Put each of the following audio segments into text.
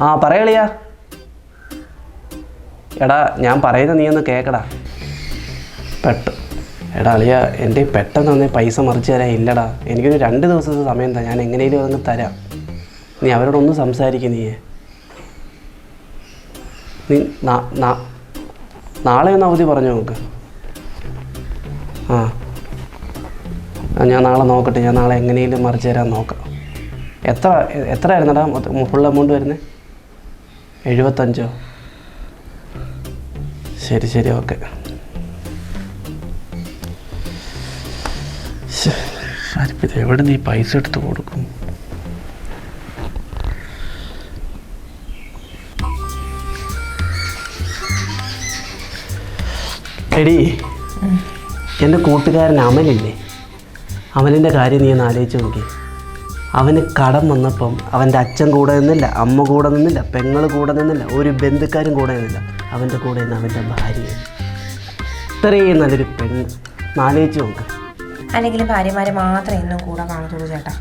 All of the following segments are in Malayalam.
ആ പറയളിയാ എടാ ഞാൻ പറയുന്ന നീ ഒന്ന് കേക്കടാ. പെട്ട് എടാ അളിയ എന്റെ പെട്ടെന്ന് തന്നെ പൈസ മറിച്ച് തരാൻ ഇല്ലടാ. എനിക്കൊരു രണ്ട് ദിവസത്തെ സമയം താ ഞാൻ എങ്ങനെയും അതങ്ങ് തരാം. നീ അവരോടൊന്ന് സംസാരിക്കും നീ. നീ നാളെ ഒന്ന് അവധി പറഞ്ഞു നോക്ക്. ആ, ഞാൻ നാളെ നോക്കട്ടെ ഞാൻ നാളെ എങ്ങനെയും മറിച്ച് തരാൻ നോക്കാം. എത്ര എത്ര ആയിരുന്നടാ ഫുൾ എമൗണ്ട് വരുന്നത്? എഴുപത്തഞ്ചോ? ശരി ശരി ഓക്കെ. ഇത് എവിടെ നീ പൈസ എടുത്ത് കൊടുക്കും? എടി എന്റെ കൂട്ടുകാരൻ അമലില്ലേ? അമലിന്റെ കാര്യം നീ ഒന്ന് ആലോചിച്ച് നോക്കി അവന് കടം വന്നപ്പം അവന്റെ അച്ഛൻ കൂടെ നിന്നില്ല അമ്മ കൂടെ നിന്നില്ല പെങ്ങൾ കൂടെ നിന്നില്ല ഒരു ബന്ധുക്കാരും കൂടെ നിന്നില്ല. അവന്റെ കൂടെ നിന്ന് അവന്റെ ഭാര്യ ഇത്രയും നല്ലൊരു പെണ്ണ് ആലോചിച്ച് നോക്ക്. അല്ലെങ്കിൽ ഭാര്യമാരെ മാത്രമേ ഇന്നും കൂടെ കാണത്തുള്ളൂ ചേട്ടാ.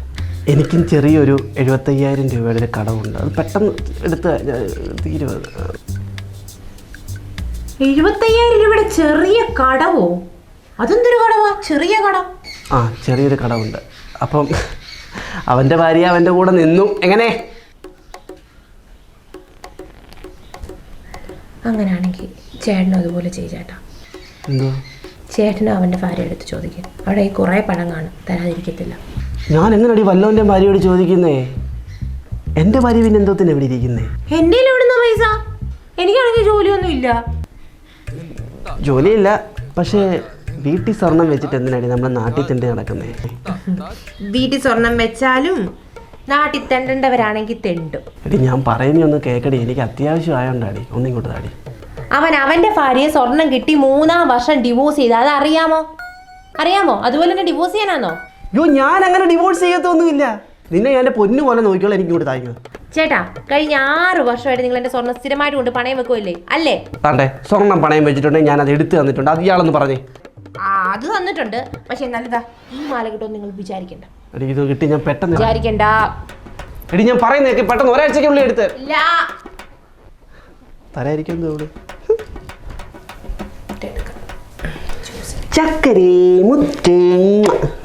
എനിക്കും ചെറിയൊരു എഴുപത്തയ്യായിരം രൂപയുടെ ഒരു കടമുണ്ട്. അത് പെട്ടെന്ന് എടുത്ത് തീരുവത് എഴുപത്തയ്യായിരം രൂപയുടെ ചെറിയ കടവോ? അതെന്തൊരു കടവാ? ചെറിയ കടം. ആ ചെറിയൊരു കടമുണ്ട്. അപ്പം അവന്റെ ഭാര്യ അവന്റെ കൂടെ നിന്നു. എങ്ങനെ? അങ്ങനെയാണെങ്കിൽ ചേട്ടനും അതുപോലെ ചെയ്യും ചേട്ടാ എന്തോ? ചേട്ടനും അവന്റെ ഭാര്യ എടുത്ത് ചോദിക്കും. അവിടെ ഈ കുറേ പഴം കാണും. തരാതിരിക്കത്തില്ല. ഞാൻ എങ്ങനെയാടി വല്ലവന്റെ ഭാര്യയോട് ചോദിക്കുന്നേ? എന്റെ ഭാര്യ പിന്നെ എന്തോത്തിന് എവിടെ ഇരിക്കുന്നേ? എന്റെ പൈസ? എനിക്കാണെങ്കിൽ ജോലിയൊന്നും ഇല്ല ജോലിയില്ല. പക്ഷേ വീട്ടിൽ സ്വർണം വെച്ചിട്ട് എന്തിനാടി നമ്മളെ നാട്ടിൽ തന്നെ നടക്കുന്നത് വീട്ടിൽ സ്വർണം വെച്ചാലും നാട്ടിൽ തെണ്ടേണ്ടവരാണെങ്കിൽ തെണ്ടും. എടി ഞാൻ പറയുന്നേ ഒന്ന് കേക്കടി. എനിക്ക് അത്യാവശ്യം ആയോണ്ടാടി. ഒന്നിങ്ങോട്ട് താടി. അവൻ അവന്റെ ഭാര്യയെ സ്വർണം കിട്ടി മൂന്നാം വർഷം ഡിവോഴ്സ് ചെയ്ത്. അത് അറിയാമോ? അറിയാമോ? അതുപോലെ തന്നെ ഡിവോഴ്സ് ചെയ്യാനാണോ യോ ഞാൻ അങ്ങനെ ഡിവോഴ്സ് ചെയ്യത്തൊന്നുമില്ല. നിന്നെ ഞാൻ പൊന്നു പോലെ നോക്കിയോളാം എനിക്ക് ഇങ്ങോട്ട് താഴ്ന്നു. ചേട്ടാ കഴിഞ്ഞ ആറ് വർഷമായിട്ട് നിങ്ങൾ എന്റെ സ്വർണം സ്ഥിരമായിട്ട് കൊണ്ട് പണയം വെക്കുമല്ലേ അല്ലേ? താണ്ടെ സ്വർണം പണയം വെച്ചിട്ടുണ്ടെങ്കിൽ ഞാൻ അത് എടുത്തു തന്നിട്ടുണ്ട്. അത് ഇയാളൊന്ന് പറഞ്ഞേ. ആ അത് തന്നിട്ടുണ്ട്. പക്ഷെ എന്നാലിതാ ഈ മാല കിട്ടുമെന്ന് നിങ്ങൾ വിചാരിക്കണ്ട. എടി ഇത് കിട്ടി ഞാൻ പെട്ടെന്ന് വിചാരിക്കണ്ട. എടി ഞാൻ പറയുന്നേക്ക് പെട്ടെന്ന് ഒരാഴ്ചക്കുള്ളിൽ എടുത്ത് ഇല്ല. തരായിരിക്കും തോട് ചക്കരി മുത്തേ.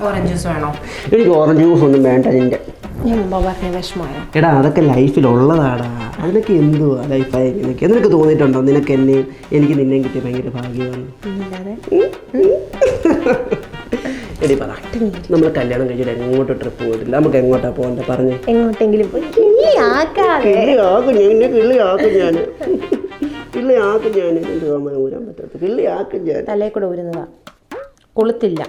ഓറഞ്ച് ജ്യൂസ് വേണോ? എനിക്ക് ഓറഞ്ച് ജ്യൂസ് ഒന്നും വേണ്ട നിന്റെ. ഞാൻ മുമ്പ് പറഞ്ഞ വിഷമമായോ? എടാ അതൊക്കെ ലൈഫിൽ ഉള്ളതാടാ അതിനൊക്കെ എന്തുവാ ലൈഫായി നിനക്ക്? നിനക്ക് തോന്നിയിട്ടുണ്ടോ? നിനക്ക് എന്നെയും എനിക്ക് നിന്നെയും കിട്ടിയ ഭയങ്കര ഭാഗ്യമാണ്. എടി പറ. നമ്മൾ കല്യാണം കഴിച്ചിട്ട് എങ്ങോട്ട് ട്രിപ്പ് പോയിട്ടില്ല? നമുക്ക് എങ്ങോട്ടാ പോകണ്ടേ? പറഞ്ഞു. എങ്ങോട്ടെങ്കിലും പോയി. കിളിയാക്കാതെ കിള്ളിയാക്കും ഞാൻ എന്നെ കിള്ളിയാക്കും ഞാൻ കിള്ളിയാക്കും ഞാൻ എന്റെ അമ്മ ഊരാൻ പറ്റാത്ത കിള്ളിയാക്കും ഞാൻ. തലയിൽ കൂടെ ഊരുന്നതാ. കൊളുത്തില്ല.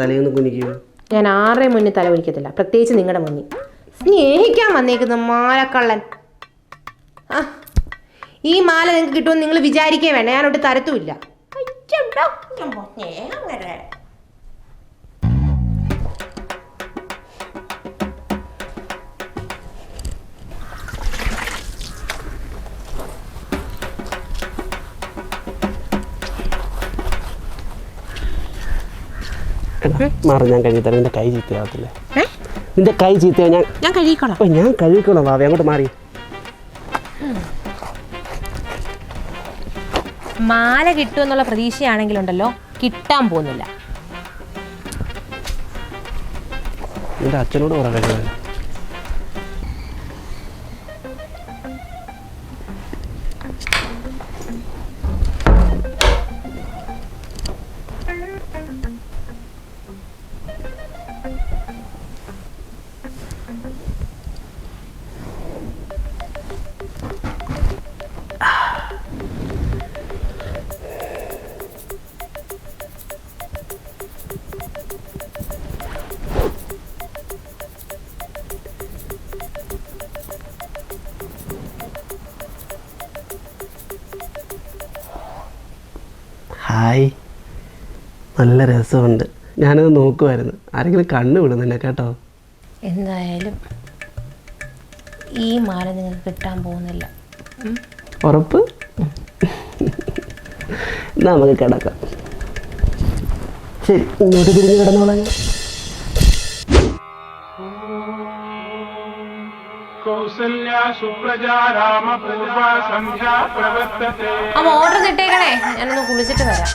തലേന്ന് കുനിക്കുകയോ ഞാൻ ആരുടെ മുന്നിൽ തല കുനിക്കത്തില്ല. പ്രത്യേകിച്ച് നിങ്ങളുടെ മുന്നിൽ. സ്നേഹിക്കാൻ വന്നേക്കുന്ന മാലക്കള്ളൻ. ആ, ഈ മാല നിങ്ങൾക്ക് കിട്ടുമെന്ന് നിങ്ങൾ വിചാരിക്കേ വേണ്ട. ഞാനോട്ട് തരത്തുമില്ല. അയ്യടാ, ഞാൻ പറഞ്ഞേ, അങ്ങനെ. എടാ മാറി ഞാൻ കഴുകി തരാം. നിന്റെ കൈ ചീത്തയാവത്തില്ലേ? നിന്റെ കൈ ചീത്തയാ ഞാൻ ഞാൻ കഴുകിക്കോളാം. ഞാൻ കഴുകിക്കോളാം വാവേ. അങ്ങോട്ട് മാറി. മാല കിട്ടുമെന്നുള്ള പ്രതീക്ഷയാണെങ്കിലുണ്ടല്ലോ കിട്ടാൻ പോകുന്നില്ല. അച്ഛനോട് പറ നല്ല രസമുണ്ട്. ഞാനത് നോക്കുമായിരുന്നു ആരെങ്കിലും കണ്ണ് വിടുന്നില്ല കേട്ടോ? എന്തായാലും ഈ മാല നിങ്ങൾക്ക് കിട്ടാൻ പോകുന്നില്ല. ഉറപ്പ്? നമുക്ക് കിടക്കാം. ശരി ഇങ്ങോട്ട് തിരിഞ്ഞ് കിടന്നോളാം. അപ്പൊ ഓർഡർ കിട്ടേക്കണേ ഞാനൊന്ന് കുളിച്ചിട്ട് വരാം.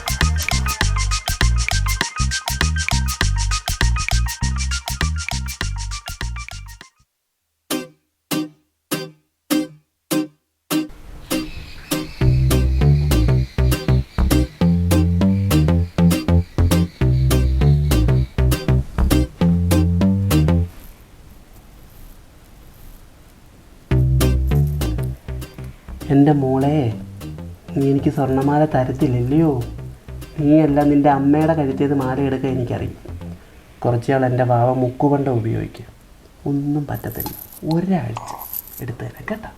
എന്റെ മോളെ നീ എനിക്ക് സ്വർണമാല തരത്തില്ലല്ലയോ? നീയല്ല നിന്റെ അമ്മയുടെ കഴുത്തിയത് മാല എടുക്കാൻ എനിക്കറിയും. കുറച്ചാൾ എന്റെ വാവ മുക്കുകൊണ്ട് ഉപയോഗിക്കുക ഒന്നും പറ്റത്തില്ല. ഒരാഴ്ച എടുത്തു തരാം കേട്ടോ.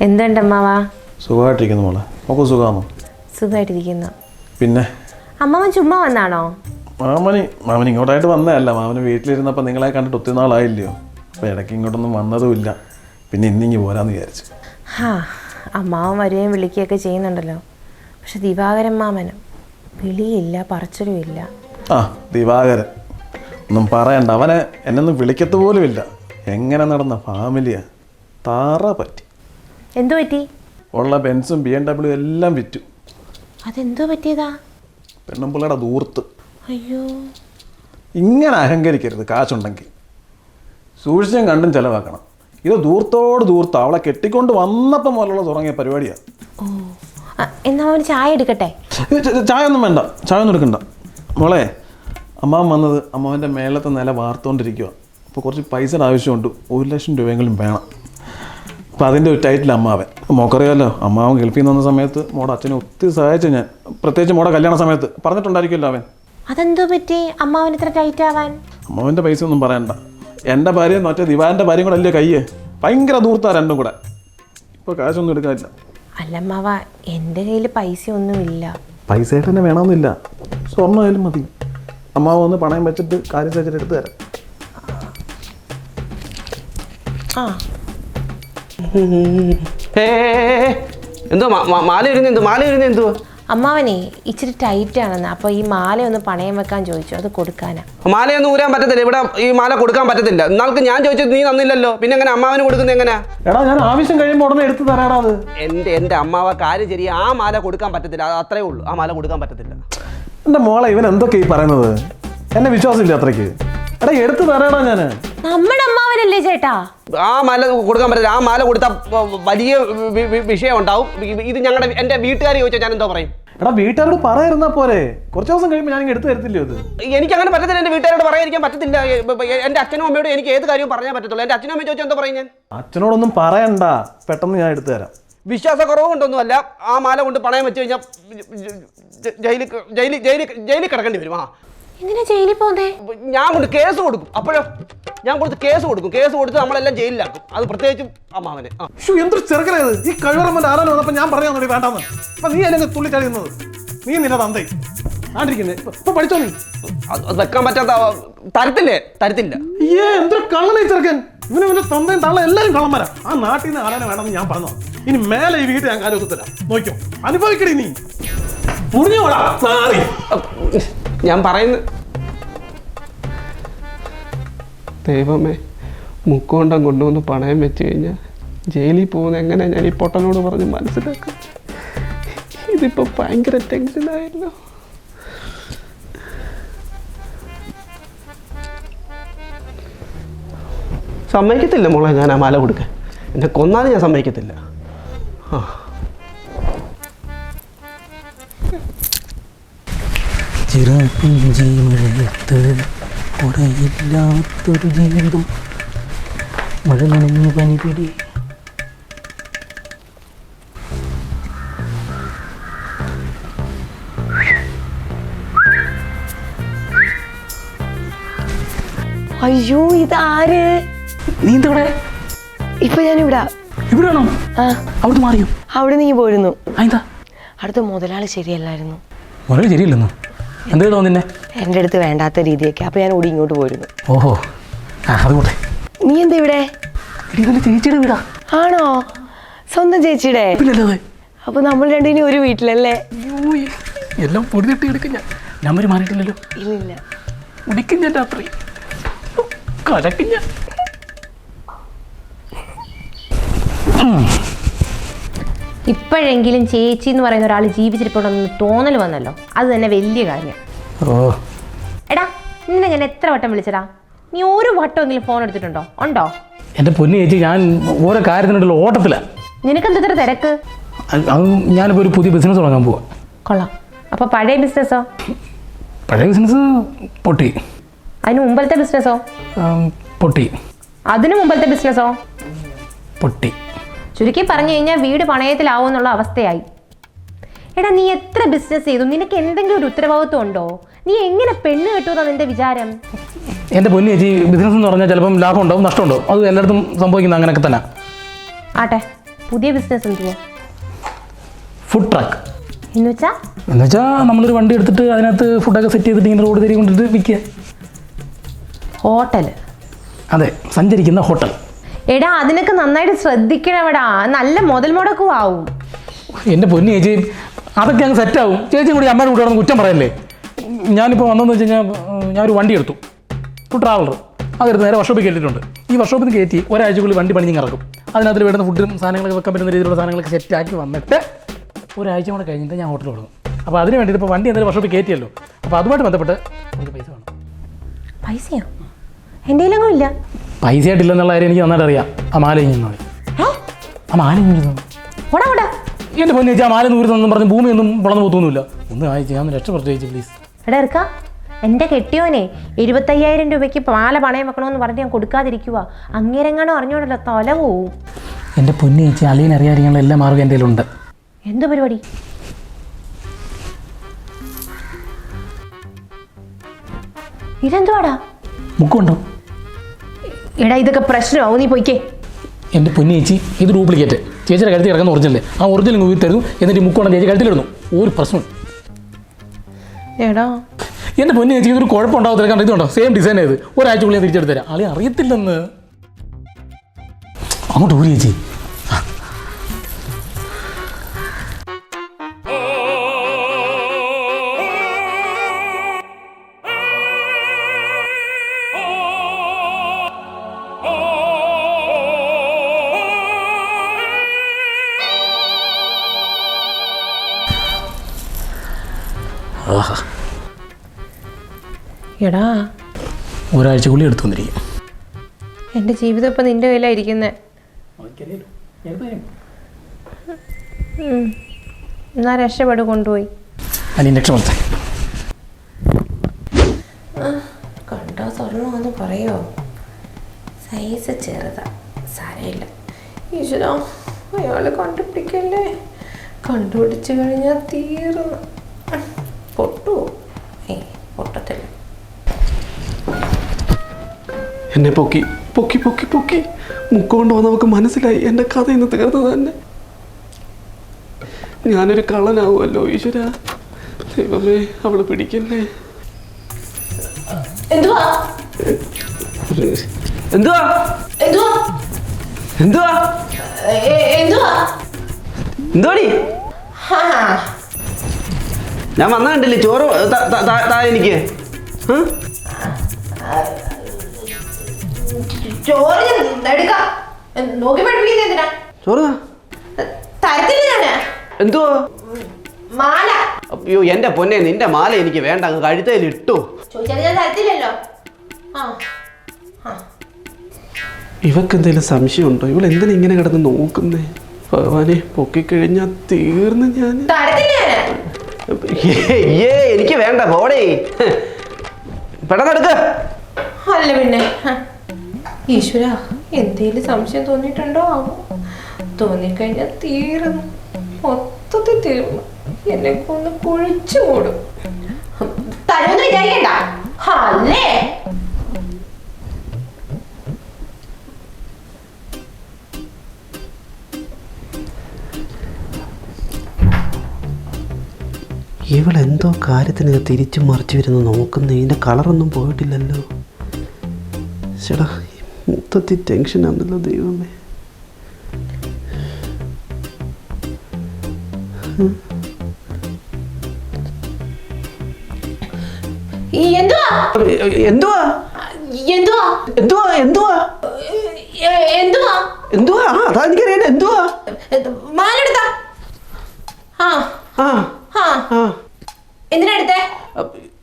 എന്തുണ്ട് അമ്മാവാ? സുഖമായിട്ടിരിക്കുന്നു മോളെ. സുഖമാണോ സുഖമായിട്ടിരിക്കുന്നു പിന്നെ? അമ്മാവൻ ചുമ്മാ വന്നാണോ? മാമനി മാമൻ ഇങ്ങോട്ടായിട്ട് വന്നതല്ല. മാമന് വീട്ടിലിരുന്നപ്പോൾ നിങ്ങളെ കണ്ടിട്ട് ഒത്തിരി നാളായില്ലയോ? അപ്പോൾ ഇടയ്ക്ക് ഇങ്ങോട്ടൊന്നും വന്നതുമില്ല. പിന്നെ ഇന്നിങ്ങി പോരാന്ന് വിചാരിച്ചു. ഹാ അമ്മാവൻ വരികയും വിളിക്കുകയൊക്കെ ചെയ്യുന്നുണ്ടല്ലോ. പക്ഷെ ദിവാകരൻ മാമന് വിളിയില്ല പറച്ചിലും ഇല്ല ആ ദിവാകരൻ. ഒന്നും പറയണ്ട. അവനെ എന്നൊന്നും വിളിക്കത്ത് പോലുമില്ല. എങ്ങനെ നടന്ന ഫാമിലിയാ? താറ പറ്റി. എന്തു പറ്റി? ഉള്ള ബെൻസും ബി എം ഡബ്ല്യു എല്ലാം വിറ്റു. അതെന്തോ പറ്റിയതാ? പെണ്ണുമ്പിള്ളയുടെ ദൂർത്ത്. അയ്യോ. ഇങ്ങനെ അഹങ്കരിക്കരുത് കാശുണ്ടെങ്കിൽ. സൂക്ഷിച്ചും കണ്ടും ചിലവാക്കണം. ഇത് ദൂർത്തോട് ദൂർത്ത് അവളെ കെട്ടിക്കൊണ്ട് വന്നപ്പം മുതലുള്ള തുടങ്ങിയ പരിപാടിയാണ് ഓ. ആ, എന്നാ അവന് ചായ എടുക്കട്ടെ? ചായ ഒന്നും വേണ്ട. ചായ ഒന്നും എടുക്കണ്ട. മോളെ അമ്മാവൻ വന്നത് അമ്മാവന്റെ മേലത്തെ നില വാർത്തുകൊണ്ടിരിക്കുക അപ്പോൾ കുറച്ച് പൈസയുടെ ആവശ്യമുണ്ട്. ഒരു ലക്ഷം രൂപയെങ്കിലും വേണം. അപ്പോൾ അതിന്റെ ഒരു ടൈറ്റിൽ അമ്മാവൻ. മോക്കറിയാലോ അമ്മാവൻ ഗൾഫിൽ നിന്ന് വന്ന സമയത്ത് മോടെ അച്ഛനെ ഒത്തിരി സഹായിച്ചു ഞാൻ. പ്രത്യേകിച്ച് മോടെ കല്യാണ സമയത്ത്. പറഞ്ഞിട്ടുണ്ടായിരിക്കുമല്ലോ അവൻ. അതെന്തോ പറ്റി? അമ്മാവൻ ഇത്ര ടൈറ്റ് ആവാൻ? അമ്മാവന്റെ പൈസ ഒന്നും പറയണ്ട. എന്റെ ഭാര്യ മറ്റേ ദിവാന്റെ ഭാര്യയും കൂടെ അല്ലേ കയ്യേ? ഭയങ്കര ദൂർത്താ രണ്ടും കൂടെ. ഇപ്പോൾ കാശൊന്നും എടുക്കാനില്ല. അല്ല അമ്മാവ എന്റെ കയ്യിൽ പൈസ ഒന്നുമില്ല പൈസ തന്നെ വേണമെന്നില്ല സ്വർണമായാലും മതി. അമ്മാവ് ഒന്ന് പണയം വെച്ചിട്ട് കാര്യം സഹിച്ചിട്ട് എടുത്തു തരാം. ആ. എന്തോ മാല ഇരുന്ന് എന്തോ മാല ഇരുന്ന് എന്തോ അമ്മാവനെ ഇച്ചിരി ടൈറ്റ് ആണെന്ന്. അപ്പോൾ ഈ മാല ഒന്ന് പണയം വെക്കാൻ ചോദിച്ചു. അത് കൊടുക്കാനാ. മാലയൊന്നും ഊരാൻ പറ്റത്തില്ല. ഇവിടെ ഈ മാല കൊടുക്കാൻ പറ്റത്തില്ല. ഇന്നാൾക്ക് ഞാൻ ചോദിച്ചത് നീ തന്നില്ലല്ലോ. പിന്നെ എങ്ങനെ അമ്മാവന് കൊടുക്കുന്നത് എങ്ങനെ? എടാ ഞാൻ ആവശ്യം കഴിയുമ്പോൾ ഉടനെ എടുത്തു തരാടാ അത്. എന്റെ എന്റെ അമ്മാവ കാര്യം ശരി. ആ മാല കൊടുക്കാൻ പറ്റത്തില്ല. അത് അത്രേ ഉള്ളൂ. ആ മാല കൊടുക്കാൻ പറ്റത്തില്ല. എന്റെ മോളെ ഇവൻ എന്തൊക്കെ ഈ പറയുന്നത്? എന്നെ വിശ്വാസമില്ല അത്രയ്ക്ക്. എടാ എടുത്തു തരണോ ഞാൻ. നമ്മുടെ അമ്മാവനല്ലേ ചേട്ടാ? ആ മാല കൊടുക്കാൻ പറ്റില്ല. ആ മാല കൊടുത്താൽ വലിയ വി- വി- വിഷയം ഉണ്ടാവും ഇ- ഇത് ഞങ്ങളുടെ എന്റെ വീട്ടുകാർ ചോദിച്ചാൽ ഞാൻ എന്തോ പറയും. എടാ വീട്ടുകാരോട് പറയായിരുന്നാ പോരെ. കുറച്ച് ദിവസം കഴിയുമ്പോൾ ഞാൻ എടുത്തു തരത്തില്ലയോ ഇത്? എനിക്ക് അങ്ങനെ പറ്റത്തില്ല. എന്റെ വീട്ടുകാരോട് പറയാതിരിക്കാൻ പറ്റത്തില്ല. എ- എ- എന്റെ അച്ഛനും അമ്മയോടും എനിക്ക് ഏത് കാര്യവും പറഞ്ഞാൽ പറ്റത്തുള്ളൂ. എന്റെ അച്ഛനും അമ്മയും ചോദിച്ചാൽ എന്തോ പറയും ഞാൻ. അച്ഛനോടൊന്നും പറയണ്ട. പെട്ടെന്ന് ഞാൻ എടുത്തു തരാം. വിശ്വാസക്കുറവ് കൊണ്ടൊന്നുമല്ല ആ മാല കൊണ്ട് പണയം വെച്ച് കഴിഞ്ഞാൽ ജയിലിൽ ജയിലിൽ ജയിലിൽ ജയിലിൽ കിടക്കേണ്ടി വരും. ആ. എന്തിനാ ജയിലിൽ ഞാൻ കൊണ്ട് കേസ് കൊടുക്കും. അപ്പോഴോ? ഞാൻ കൊടുത്ത് കേസ് കൊടുക്കും. കേസ് കൊടുത്ത് നമ്മളെല്ലാം ജയിലിലാക്കും. അത് പ്രത്യേകിച്ചും അമ്മാവന് ആ. ഷൂ എന്തൊരു ചെറുക്കനത് ഈ കഴിവറമ്മന്റെ ആരാണ് വന്നപ്പോൾ ഞാൻ പറയാൻ വേണ്ടി വേണ്ടെന്ന്. അപ്പൊ നീ അല്ലെങ്കിൽ തുള്ളിച്ചഴിയുന്നത് നീ നിന്റെ തന്തേ. ആണ്ടിരിക്കുന്നേ. ഇപ്പൊ പഠിച്ചോ നീ? അത് അത് വെക്കാൻ പറ്റാത്ത തരത്തില്ലേ? തരത്തില്ല. അയ്യേ എന്തൊരു കള്ളനെ ഈ ചെറുക്കൻ. ഇവന് ഇവന്റെ തന്തയും തള്ള എല്ലാരും കള്ളന്മാരാ. ആ നാട്ടിൽ നിന്ന് ആരാനെ വേണമെന്ന് ഞാൻ പറഞ്ഞു? ഇനി മേലെ ഈ വീട്ടിൽ ഞാൻ കാര്യം ഒത്തുതരാം നോക്കിയോ അനുഭവിക്കടി നീ. മുറിഞ്ഞോടാ സാറി. ഞാൻ പറയുന്നു ദൈവമേ മുക്കോണ്ടം കൊണ്ടുവന്ന് പണയം വെച്ച് കഴിഞ്ഞാൽ ജയിലിൽ പോകുന്ന എങ്ങനെ ഞാൻ ഈ പൊട്ടനോട് പറഞ്ഞ് മനസ്സിലാക്കാം ഇതിപ്പോ ഭയങ്കര ടെൻഷനായല്ലോ സമ്മതിക്കത്തില്ല മോളെ ഞാൻ ആ മാല കൊടുക്കാൻ. എന്നെ കൊന്നാലും ഞാൻ സമ്മതിക്കത്തില്ല. ആ. ചിറപ്പിഞ്ചി മഴയത്ത് ഉറയില്ലാത്തൊരു ജീവിതം. മഴ നനഞ്ഞു പനി പിടി. അയ്യോ ഇതാര്? നീ എന്തുകൂടെ ഇപ്പൊ ഇവിടെ ഇവിടെയാണോ? ആ. അവിടുന്ന് മാറിയോ? അവിടെ നീ പോയിരുന്നു അടുത്ത മുതലാളി ശരിയല്ലായിരുന്നു. മുതലാളി ശരിയല്ലെന്നോ? എന്ത് തോന്നിന്നെ എന്റെ അടുത്ത് വേണ്ടാത്ത രീതിയൊക്കെ. അപ്പൊ ഞാൻ ഓടി ഇങ്ങോട്ട് പോരുന്നു. ഓഹോ. ആ അതുകൂട്ടെ നീ എന്താ ഇവിടെ? ഇതല്ലേ ചേച്ചിയുടെ വീടാ. ആണോ? സ്വന്തം ചേച്ചിയുടെ? അപ്പൊ നമ്മൾ രണ്ടിനും ഒരു വീട്ടിലല്ലേ? അയ്യോ, എല്ലാം പൊടിതിട്ട് തട്ടി എടുക്കും ഞാൻ നമ്പർ മാറിയിട്ടില്ലല്ലോ. ഇല്ലില്ല. ഉടിക്കും ഞാൻ രാത്രി. കലക്കും ഞാൻ ഇപ്പോഴെങ്കിലും ചേച്ചി എന്ന് പറയുന്ന ഒരാൾ ജീവിച്ചിരിപ്പുണ്ടെന്ന് തോന്നൽ വന്നല്ലോ. അത് തന്നെ വലിയ കാര്യം. ഓ. എടാ നിന്നെ ഞാൻ എത്ര വട്ടം വിളിച്ചടാ? നീ ഒരു വട്ടമെങ്കിലും ഫോൺ എടുത്തിട്ടുണ്ടോ? ഉണ്ടോ? എന്റെ പൊന്നു ചേച്ചി ഞാൻ ഓരോ കാര്യത്തിനുള്ള ഓട്ടത്തിലാണ് നിനക്കെന്ത് ഇത്ര തിരക്ക്? അത് അത് ഞാനിപ്പോൾ ഒരു പുതിയ ബിസിനസ് തുടങ്ങാൻ പോവാ. കൊള്ളാം. അപ്പോൾ പഴയ ബിസിനസ്സോ പഴയ ബിസിനസ് പൊട്ടി. അതിന് മുമ്പത്തെ ബിസിനസ്സോ ആം, പൊട്ടി. അതിന് മുമ്പത്തെ ബിസിനസ്സോ പൊട്ടി. ചുരുക്കി പറഞ്ഞു കഴിഞ്ഞാൽ വീട് പണയത്തിലാവും എന്നുള്ള അവസ്ഥയായി. എടാ നീ എത്ര ബിസിനസ് ചെയ്തു? നിനക്ക് എന്തെങ്കിലും ഒരു ഉത്തരവാദിത്വം ഉണ്ടോ? നീ എങ്ങനെ പെണ്ണ് കിട്ടുമെന്നാ നിന്റെ വിചാരം? എന്റെ പൊന്നു ചേച്ചി ബിസിനസ് എന്ന് പറഞ്ഞാൽ ചിലപ്പം ലാഭം ഉണ്ടാവും നഷ്ടം ഉണ്ടാവും. അത് എല്ലായിടത്തും സംഭവിക്കുന്ന അങ്ങനെയൊക്കെ തന്നെ. ആട്ടെ പുതിയ ബിസിനസ് എന്തുവാ ഫുഡ് ട്രക്ക് എന്ന് വെച്ചാ? എന്ന് വെച്ചാൽ നമ്മളൊരു വണ്ടി എടുത്തിട്ട് അതിനകത്ത് ഫുഡൊക്കെ സെറ്റ് ചെയ്തിട്ട് ഇങ്ങനെ റോഡ് തിരികെ കൊണ്ടിട്ട് വിൽക്കുക. ഹോട്ടൽ അതെ സഞ്ചരിക്കുന്ന ഹോട്ടൽ. എടാ അതിനൊക്കെ നന്നായിട്ട് ശ്രദ്ധിക്കണമെടാ നല്ല മുതൽ മുടക്കും ആവും. എന്റെ പൊന്നു ചേച്ചി അതൊക്കെ അങ്ങ് സെറ്റാവും ചേച്ചി കൂടി അമ്മയുടെ കൂടെ കിടന്ന് കുറ്റം പറയല്ലേ? ഞാനിപ്പോൾ വന്നതെന്ന് വെച്ച് കഴിഞ്ഞാൽ ഞാൻ ഞാനൊരു വണ്ടി എടുത്തു. ഒരു ട്രാവലർ അതെടുത്ത് നേരെ വർഷോപ്പിൽ കയറ്റിയിട്ടുണ്ട് ഈ വർഷോപ്പിൽ കയറ്റി ഒരാഴ്ചക്കുള്ളിൽ വണ്ടി പണിഞ്ഞ് ഇറക്കും. അതിനകത്ത് വേണ്ട ഫുഡും സാധനങ്ങളൊക്കെ വെക്കാൻ പറ്റുന്ന രീതിയിലുള്ള സാധനങ്ങളൊക്കെ സെറ്റാക്കി വന്നിട്ട് ഒരാഴ്ച കൂടെ കഴിഞ്ഞിട്ട് ഞാൻ ഹോട്ടലിൽ കൊടുക്കും അപ്പോൾ അതിന് വേണ്ടിയിട്ട് ഇപ്പോൾ വണ്ടി എന്തായാലും വർഷോപ്പിൽ കയറ്റിയല്ലോ അപ്പോൾ അതുമായിട്ട് ബന്ധപ്പെട്ട് എനിക്ക് പൈസ വേണം. പൈസയോ? എന്റെ കയ്യിലൊന്നും ഇല്ല പൈസ ആയിട്ടില്ലെന്നുള്ള കാര്യം എനിക്ക് നന്നായിട്ട് അറിയാം. ആ മാല ഇങ്ങനെ ആ മാല ഇങ്ങനെ ഓടാ ഓടാ എന്റെ പൊന്നു ചേച്ചി ആ മാല പറഞ്ഞു പറഞ്ഞ് ഭൂമിയൊന്നും വളർന്നു പോത്തൊന്നുമില്ല ഒന്ന് അയച്ചു ഞാൻ ഒന്ന് രക്ഷപ്പെട്ടു ചേച്ചി പ്ലീസ് എടാ ഇറക്ക എന്റെ കെട്ടിയോനെ എഴുപത്തയ്യായിരം രൂപയ്ക്ക് പാല പണയം വെക്കണമെന്ന് പറഞ്ഞ് ഞാൻ കൊടുക്കാതിരിക്കുക അങ്ങേരെങ്ങാണോ അറിഞ്ഞോണ്ടല്ലോ തല പോവും. എന്റെ പൊന്നു ചേച്ചി അളിയൻ അറിയാതിരിക്കാനുള്ള എല്ലാ മാർഗം എന്റെ കയ്യിലുണ്ട്. എന്ത് പരിപാടി? ഇതെന്തുവാടാ? ബുക്കുണ്ടോ എടാ ഇതൊക്കെ പ്രശ്നമാവും നീ പോയിക്കേ. എന്റെ പൊന്നു ചേച്ചി ഇത് ഡ്യൂപ്ലിക്കേറ്റ്. ചേച്ചിയുടെ കഴുത്തിൽ കിടക്കുന്ന ഒറിജിനൽ ആ ഒറിജിനൽ ഊരി തരുന്നു എന്നിട്ട് ഈ മുക്കോണം ചേച്ചി കഴുത്തിലിടുന്നു ഒരു പ്രശ്നം എടാ. എന്റെ പൊന്നു ചേച്ചി ഇതൊരു കുഴപ്പമുണ്ടാവത്തില്ല. കാരണം ഇതുണ്ടോ? സെയിം ഡിസൈൻ ചെയ്ത് ഒരാഴ്ച ഉള്ളിൽ തിരിച്ചെടുത്തരാം അളി അറിയത്തില്ലെന്ന്. അങ്ങോട്ട് ഊരി ചേച്ചി. എടാ. കൂടി എടുത്തു വന്നിരിക്കും. എന്റെ ജീവിതം ഇപ്പം നിന്റെ കയ്യിലായിരിക്കുന്നത് എന്നാ രക്ഷപ്പെട് കൊണ്ടുപോയി. അനിയൻ രക്ഷപ്പെടുത്തേ കണ്ടോ സ്വർണമെന്ന് പറയോ സൈസ് ചെറുതാ. സാരമില്ല. ഈശ്വരോ അയാൾ കണ്ടുപിടിക്കല്ലേ? കണ്ടുപിടിച്ചു കഴിഞ്ഞാൽ തീർന്നു. പൊട്ടുവോ? എന്നെ പൊക്കി പൊക്കി പൊക്കി പൊക്കി. മുക്കൊണ്ട് നമുക്ക് മനസ്സിലായി. എന്റെ കഥ ഇന്ന് തീർന്നത് തന്നെ. ഞാനൊരു കള്ളനാവുമല്ലോ ഈശ്വര. ദൈവമേ അവൾ പിടിക്കല്ലേ? എന്തുവാ? എന്തുവാ? എന്തുവാ? എന്തുവാ? എന്തുവാ? എന്തുവാടി ഞാൻ വന്ന കണ്ടില്ലേ ചോറ് താ എനിക്ക്. എടുക്കാം നോക്കി പഠിപ്പിക്കുന്ന എന്തിനാ? ചോറ് താ. തരത്തില്ല ഞാൻ എന്തുവാ? മാല. അയ്യോ എന്റെ പൊന്നെ നിന്റെ മാല എനിക്ക് വേണ്ട അങ്ങ് കഴുത്തയിൽ ഇട്ടു. ചോദിച്ചാൽ ഞാൻ തരത്തില്ലല്ലോ. ആ ആ. ഇവക്ക് എന്തെങ്കിലും സംശയമുണ്ടോ? ഇവൾ എന്തിനാ ഇങ്ങനെ കിടന്ന് നോക്കുന്നേ? ഭഗവാനെ പൊക്കിക്കഴിഞ്ഞാ തീർന്ന് ഞാൻ. ഏ എനിക്ക് വേണ്ട പോടേ പെട്ടെന്നെടുക്ക അല്ല പിന്നെ. ഈശ്വര എന്തേലും സംശയം തോന്നിയിട്ടുണ്ടോ? ആവോ തോന്നിക്കഴിഞ്ഞാൽ തീർന്നു. മൊത്തത്തിൽ തീർന്നു. എന്നെ കൊന്ന് കുഴിച്ചു മൂടും. തരുമെന്ന് വിചാരിക്കണ്ട അല്ലേ? ഇവൾ എന്തോ കാര്യത്തിന് തിരിച്ചു മറിച്ചു വരുന്ന നോക്കുന്ന. ഇതിന്റെ കളറൊന്നും പോയിട്ടില്ലല്ലോ. ചേടാ മൊത്തത്തിൽ ടെൻഷനാണല്ലോ ദൈവമേ. എന്തുവാ? എന്തുവാ? എന്തുവാ? എന്തുവാ? എന്തുവാ? എ- എന്തുവാ? എന്തുവാ? ആ അതാ എനിക്കറിയണ്ട എന്തുവാ? മാലെടുത്ത ആ. ആ. ആ. ആ. എന്തിനാ എടുത്തേ? അപ്പ്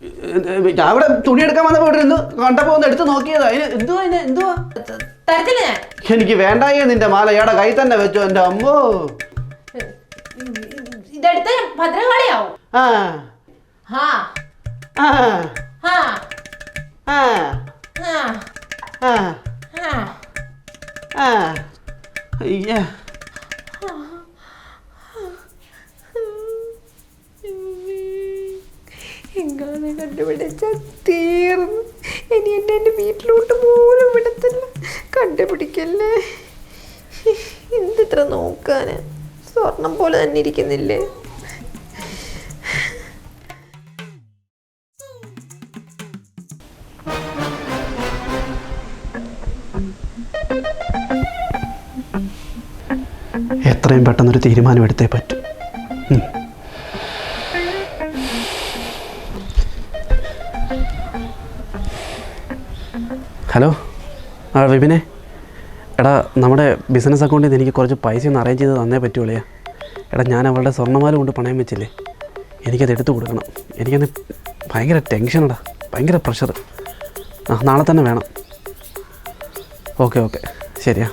ഞാൻ അവിടെ തുണി എടുക്കാൻ വന്നപ്പോ ഇവിടെ നിന്ന് കണ്ടപ്പോ ഒന്ന് എടുത്ത് നോക്കിയതാ. അതിന് എന്തുവാ എന്തുവാ? തരത്തില്ല ഞാൻ. എനിക്ക് വേണ്ടായേ നിന്റെ മാല ഇയാടെ കൈ തന്നെ വെച്ചോ എന്റെ അമ്മോ. ഇതെടുത്ത് ഭദ്രകാളിയാവും ആ. ആ. ആ ആ. ആ. ആ ആ. ആ ആ അയ്യ എങ്ങനെ കണ്ടുപിടിച്ച തീർന്നു. ഇനി എന്നെ എന്റെ വീട്ടിലോട്ട് പോലും വിടത്തില്ല. കണ്ടുപിടിക്കല്ലേ? എന്തിത്ര നോക്കാന്? സ്വർണം പോലെ തന്നെ ഇരിക്കുന്നില്ലേ? എത്രയും പെട്ടെന്നൊരു തീരുമാനം എടുത്തേ പറ്റൂ. ഹലോ. ആ വിപിനെ. എടാ നമ്മുടെ ബിസിനസ് അക്കൗണ്ടിൽ നിന്ന് എനിക്ക് കുറച്ച് പൈസ ഒന്ന് അറേഞ്ച് ചെയ്ത് തന്നേ പറ്റുള്ളൂ. എടാ ഞാൻ അവളുടെ സ്വർണമാല കൊണ്ട് പണയം വെച്ചില്ലേ? എനിക്കത് എടുത്തു കൊടുക്കണം. എനിക്കന്ന് ഭയങ്കര ടെൻഷനടാ ഭയങ്കര പ്രഷർ ആ നാളെ തന്നെ വേണം. Okay okay. ശരിയാ.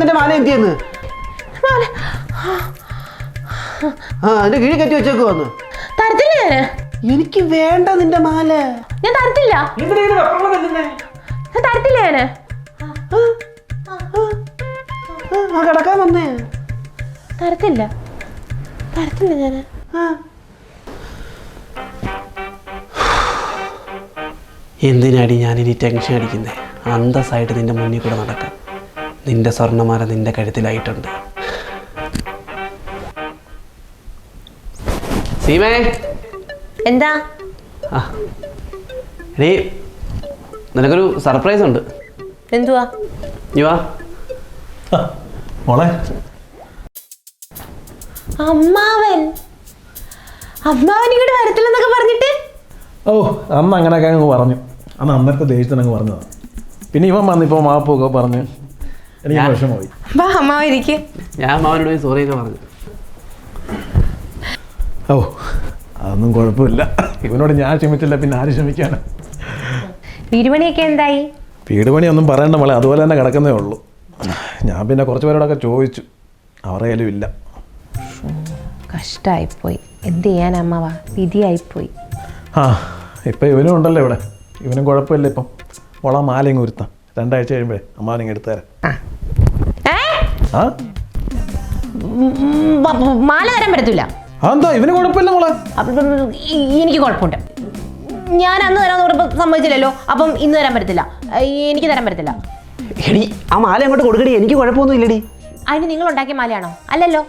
നിന്റെ മാല എന്ത് ചെയ്യുന്നു? മാല. ആ അതിന്റെ കിഴി കെട്ടി വെച്ചേക്ക് വന്നു. തരത്തില്ല? ഞാൻ എനിക്ക് വേണ്ട നിന്റെ മാല. ഞാൻ തരത്തില്ല. ഞാൻ തരത്തില്ല ഞാൻ. ആ കിടക്കാൻ വന്നേ. തരത്തില്ല. തരത്തില്ല ഞാൻ. എന്തിനാടി ഞാനിനി ടെൻഷൻ അടിക്കുന്നേ? അന്തസ്സായിട്ട് നിന്റെ മുന്നിൽ കൂടെ നടക്കാം നിന്റെ സ്വർണമാല നിന്റെ കഴുത്തിലായിട്ടുണ്ട്. സീമേ? എന്താ? ആ. എടീ നിനക്കൊരു സർപ്രൈസ് ഉണ്ട്. എന്തുവാ? നീ വാ. മോളെ. അമ്മാവൻ. അമ്മാവൻ ഇങ്ങോട്ട് വരത്തില്ലെന്നൊക്കെ പറഞ്ഞിട്ട്? ഓ അമ്മ അങ്ങനെയൊക്കെ അങ്ങ് പറഞ്ഞു. അന്ന് അന്നത്തെ ദേഷ്യത്തിന് അങ്ങ് പറഞ്ഞതാണ് പിന്നെ ഇവൻ വന്നിപ്പോൾ മാപ്പൊക്കെ പറഞ്ഞ് എനിക്ക് വിഷമമായി. വാ അമ്മാവൻ ഇരിക്ക്. ഞാൻ മാവനോട് പോയി സോറിയൊക്കെ പറഞ്ഞു. ഓ അതൊന്നും കുഴപ്പമില്ല. ഇവനോട് ഞാൻ ക്ഷമിച്ചില്ല പിന്നെ ആര് ക്ഷമിക്കാനാ? വീടുപണിയൊക്കെ എന്തായി? വീട് പണിയൊന്നും പറയണ്ട മോളെ അതുപോലെ തന്നെ കിടക്കുന്നേ ഉള്ളൂ. ഞാൻ പിന്നെ കുറച്ച് പേരോടൊക്കെ ചോദിച്ചു. അവരുടെ കയ്യിലും ഇല്ല. കഷ്ടായിപ്പോയി. എന്ത് ചെയ്യാൻ അമ്മാവ? വിധിയായിപ്പോയി. ആ ഇപ്പം ഇവനും ഉണ്ടല്ലോ ഇവിടെ. ഇവനും കുഴപ്പമില്ല ഇപ്പം. മോളാ മാലയും ഉരുത്താം രണ്ടാഴ്ച കഴിയുമ്പോഴേ നിങ്ങൾ എടുത്തു തരാം? ആ. മാല തരാൻ പറ്റത്തില്ല. എന്താ ഇവന് കുഴപ്പമില്ല മോളെ. എനിക്ക് കുഴപ്പമുണ്ട്. ഞാൻ അന്ന് തരാന്ന് പറഞ്ഞപ്പോൾ സമ്മതിച്ചില്ലല്ലോ. അപ്പം ഇന്ന് തരാൻ പറ്റത്തില്ല. എനിക്ക് തരാൻ പറ്റത്തില്ല. എടി ആ മാല അങ്ങോട്ട് കൊടുക്കടി. എനിക്ക് കുഴപ്പമൊന്നും ഇല്ലടി. അതിന് നിങ്ങൾ ഉണ്ടാക്കിയ മാലയാണോ? അല്ലല്ലോ.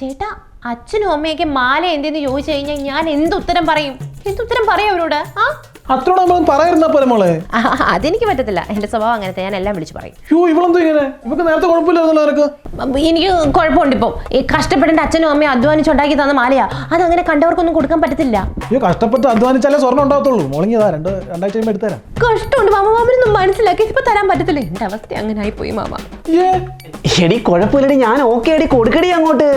ചേട്ടാ അച്ഛനും അമ്മയൊക്കെ മാല എന്തെന്ന് ചോദിച്ചു കഴിഞ്ഞാൽ ഞാൻ എന്ത് ഉത്തരം പറയും? എന്ത് ഉത്തരം പറയും അവരോട്? ആ? അത്രയോട് നമ്മൾ പറയായിരുന്നാ പോലെ മോളെ. ആ, അതെനിക്ക് പറ്റത്തില്ല. എന്റെ സ്വഭാവം അങ്ങനത്തെ ഞാൻ എല്ലാം വിളിച്ചു പറയും. യോ ഇവളെന്തോ ഇങ്ങനെ? ഇവക്ക് നേരത്തെ കുഴപ്പമില്ലായിരുന്നല്ലോ നിനക്ക് അപ്പൊ എനിക്ക് കുഴപ്പമുണ്ട് ഇപ്പം. ഈ കഷ്ടപ്പെടേണ്ട അച്ഛനും അമ്മയും അധ്വാനിച്ചുണ്ടാക്കി തന്ന മാലയാ. അതങ്ങനെ കണ്ടവർക്കൊന്നും കൊടുക്കാൻ പറ്റത്തില്ല. അയ്യോ കഷ്ടപ്പെട്ട് അധ്വാനിച്ചാലേ സ്വർണം ഉണ്ടാകത്തുള്ളൂ. മോളിങ്ങിയതാ രണ്ട് രണ്ടാഴ്ച കഴിയുമ്പോൾ എടുത്തുതരാം കഷ്ടമുണ്ട് മാമ മാമനൊന്നും മനസ്സിലാക്കി ഇപ്പൊ തരാൻ പറ്റത്തില്ല. എന്റെ അവസ്ഥ അങ്ങനെ ആയിപ്പോയി മാമ. ഏ? എടി കുഴപ്പമില്ലടി. ഞാൻ ഓക്കെ അടി കൊടുക്കടി അങ്ങോട്ട്.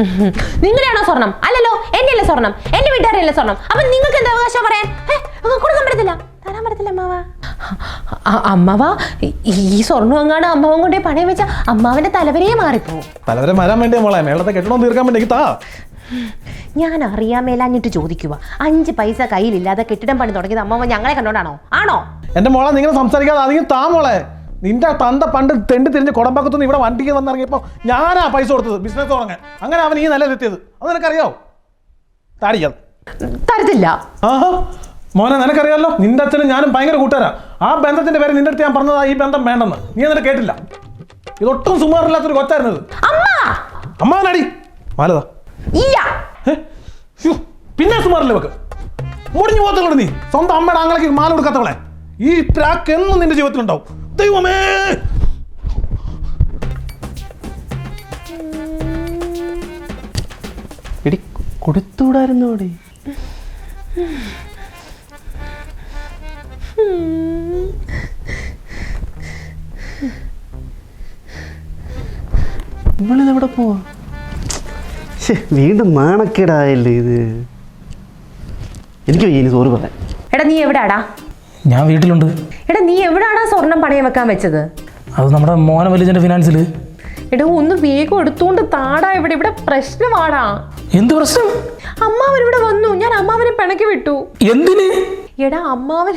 നിങ്ങളുടെയാണോ സ്വർണം? അല്ലല്ലോ എന്റെ അല്ലേ സ്വർണം? എന്റെ അല്ലേ സ്വർണം? അപ്പൊ നിങ്ങൾക്ക് എന്താ അവകാശം പറയാൻ? കൊടുക്കാൻ പറ്റത്തില്ല. തരാൻ പറ്റത്തില്ല അമ്മാവ. അമ്മാവാ ഈ- സ്വർണം അങ്ങാണ് അമ്മാവൻ കൊണ്ടേ പണയം വെച്ച അമ്മാവന്റെ തലവരെയും മാറിപ്പോവും. തലവരെ മോളെ? മേളത്തെ കെട്ടണം തീർക്കാൻ വേണ്ടി താ. ഞാൻ അറിയാൻ മേലാഞ്ഞിട്ട് ചോദിക്കുക അഞ്ച് പൈസ കയ്യിലില്ലാതെ കെട്ടിടം പണി തുടങ്ങിയത് അമ്മാവൻ ഞങ്ങളെ കണ്ടോണ്ടാണോ? ആണോ? എന്റെ മോളെ നിങ്ങൾ സംസാരിക്കാതെ അധികം താ മോളെ. നിന്റെ തന്ത പണ്ട് തെണ്ടി തിരിഞ്ഞ് കുടമ്പാക്കത്തുനിന്ന് ഇവിടെ വണ്ടിക്ക് വന്നിറങ്ങിയപ്പോൾ ഞാനാ പൈസ കൊടുത്തത് ബിസിനസ് തുടങ്ങാൻ. അങ്ങനെ അവൻ ഈ നിലയിലെത്തിയത് അത് നിനക്കറിയാവോ? താടിക്കത് തരത്തില്ല. ആഹാ. മോനെ നിനക്കറിയാലോ? നിന്റെ അച്ഛനും ഞാനും ഭയങ്കര കൂട്ടുകാരാ. ആ ബന്ധത്തിന്റെ പേര് നിന്റെ അടുത്ത് ഞാൻ പറഞ്ഞതാ ഈ ബന്ധം വേണ്ടെന്ന്. നീ എന്നിട്ട് കേട്ടില്ല? ഇതൊട്ടും സുമാറില്ലാത്തൊരു കൊച്ചായിരുന്നത്. അമ്മ! അമ്മാനടി മാലതാ പിന്നെ സുമാറില്ല വെക്ക് മുടിഞ്ഞു പോകത്തുള്ളൂ നീ. സ്വന്തം അമ്മയുടെ ആങ്ങളേക്ക് മാല കൊടുക്കാത്തവളെ ഈ ട്രാക്ക് എന്നും നിന്റെ ജീവിതത്തിലുണ്ടാവും. ദൈവമേ! എടി കൊടുത്തുകൂടായിരുന്നു അവിടെ. ഇവളിതെവിടെ പോവാ? ശ്ശെ, വീണ്ടും നാണക്കേടായല്ലേ ഇത്. എനിക്ക് ഇനി സോറി പറയാം. എടാ നീ എവിടാടാ? ഞാൻ വീട്ടിലുണ്ട്. എടാ നീ എവിടാണ് സ്വർണം പണയം വെക്കാൻ വെച്ചത്? അത് നമ്മുടെ മോന വലിച്ചന്റെ ഫിനാൻസിൽ എടാ ഒന്ന് വേഗം എടുത്തുകൊണ്ട് താടാ ഇവിടെ. ഇവിടെ പ്രശ്നമാടാ. എന്ത് പ്രശ്നം? അമ്മാവൻ ഇവിടെ വന്നു. ഞാൻ അമ്മാവനെ പിണക്കി വിട്ടു. എന്തിന്? എടാ അമ്മാവൻ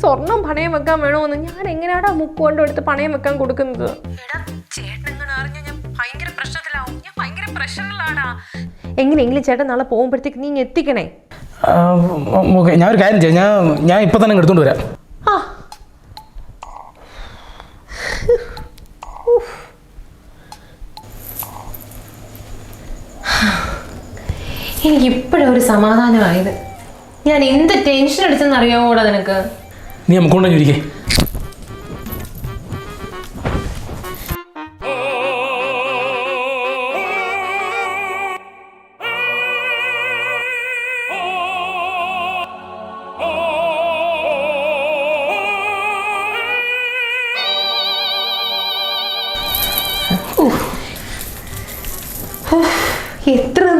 സ്വർണം പണയം വെക്കാൻ വേണോന്ന്. ഞാൻ എങ്ങനെയാടാ മുക്ക് കൊണ്ട് എടുത്ത് പണയം വെക്കാൻ കൊടുക്കുന്നത്? എങ്ങനെയെങ്കിലും ചേട്ടൻ നാളെ പോകുമ്പോഴത്തേക്ക് നീ ഇങ്ങ് എത്തിക്കണേ. ഓക്കെ. ഞാൻ ഒരു കാര്യം ചെയ്യാം. ഞാൻ ഞാൻ ഇപ്പം തന്നെ ഇങ്ങ് എടുത്തോണ്ട് വരാം. ആ എനിക്ക് ഇപ്പോഴും ഒരു സമാധാനമായത്. ഞാൻ എന്ത് ടെൻഷൻ അടിച്ചെന്ന് അറിയാമോടാ നിനക്ക്? നീ നമുക്ക് കൊണ്ടുവന്ന്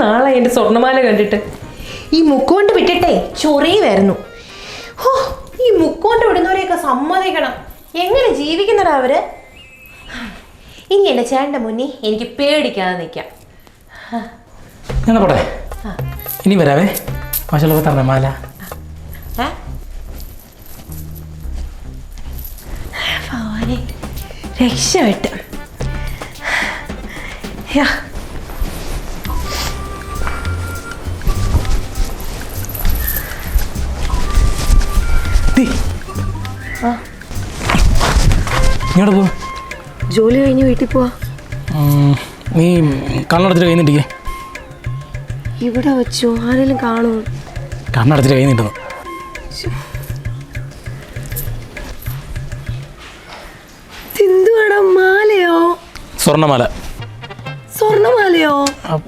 ഇരിക്കേ എന്റെ എന്റെ സ്വർണമാല കണ്ടിട്ട്. ഈ മുക്കോണ്ട് വിട്ടിട്ടേ ചൊറിയുമായിരുന്നു ഹോ ഈ മുക്കോണ്ട് വിടുന്നവരെയൊക്കെ സമ്മതിക്കണം. എങ്ങനെ ജീവിക്കുന്നടാ അവർ? ഇനി എന്റെ ചേട്ടന്റെ മുന്നിൽ എനിക്ക് പേടിക്കാതെ നിൽക്കാം. എന്നാ പോട്ടെ? ഇനി വരാവേ. മാല. ഏ? ഭഗവാനെ രക്ഷപ്പെട്ട്. യാ. ഇങ്ങോട്ട് പോ. ജോലി കഴിഞ്ഞ് വീട്ടിൽ പോവാ. നീ കണ്ണടച്ചിട്ട് കൈ നീട്ടിക്കേ. ഇവിടെ വെച്ചു ആരെങ്കിലും കാണുമോ? കണ്ണടച്ചിട്ട് കൈ നീട്ടുന്നു. മാലയോ? സ്വർണമാല. സ്വർണമാലയോ? ആ,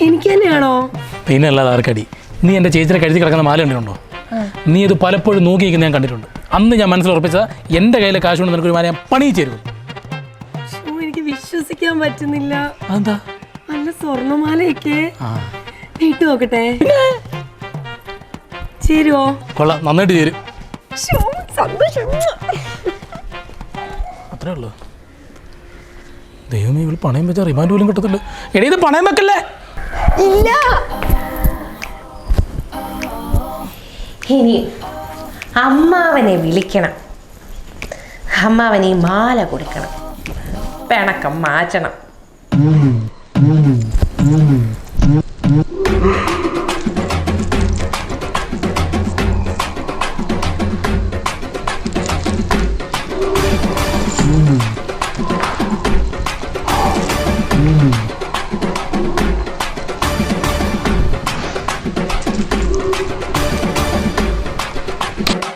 എനിക്ക് തന്നെയാണോ പിന്നെ അല്ലാതെ ആർക്കടി? നീ എന്റെ ചേച്ചിനെ കഴുതി കിടക്കുന്ന മാല കണ്ടിട്ടുണ്ടോ? നീ ഇത് പലപ്പോഴും നോക്കിയിരിക്കുന്ന ഞാൻ കണ്ടിട്ടുണ്ട്. അന്ന് ഞാൻ മനസ്സിൽ ഉറപ്പിച്ച എന്റെ കയ്യിലെ കാശ് കൊണ്ട് നിനക്കൊരു മാല ഞാൻ പണി ചേരും എനിക്ക് വിശ്വസിക്കാൻ പറ്റുന്നില്ല. അതെന്താ? നല്ല സ്വർണമാലയൊക്കെ. ഇട്ട് നോക്കട്ടെ. ചേരുവോ? കൊള്ളാം നന്നായിട്ട് ചേരും. അത്രേ ഉള്ളൂ. ദൈവമേ ഇവൾ പണയം വെച്ചാൽ റിമാൻഡ് പോലും കിട്ടത്തില്ല. എടീ ഇത് പണയം വെക്കല്ലേ? ഇല്ല. ഇനി അമ്മാവനെ വിളിക്കണം. അമ്മാവനെ മാല കൊടുക്കണം. പിണക്കം മാറ്റണം.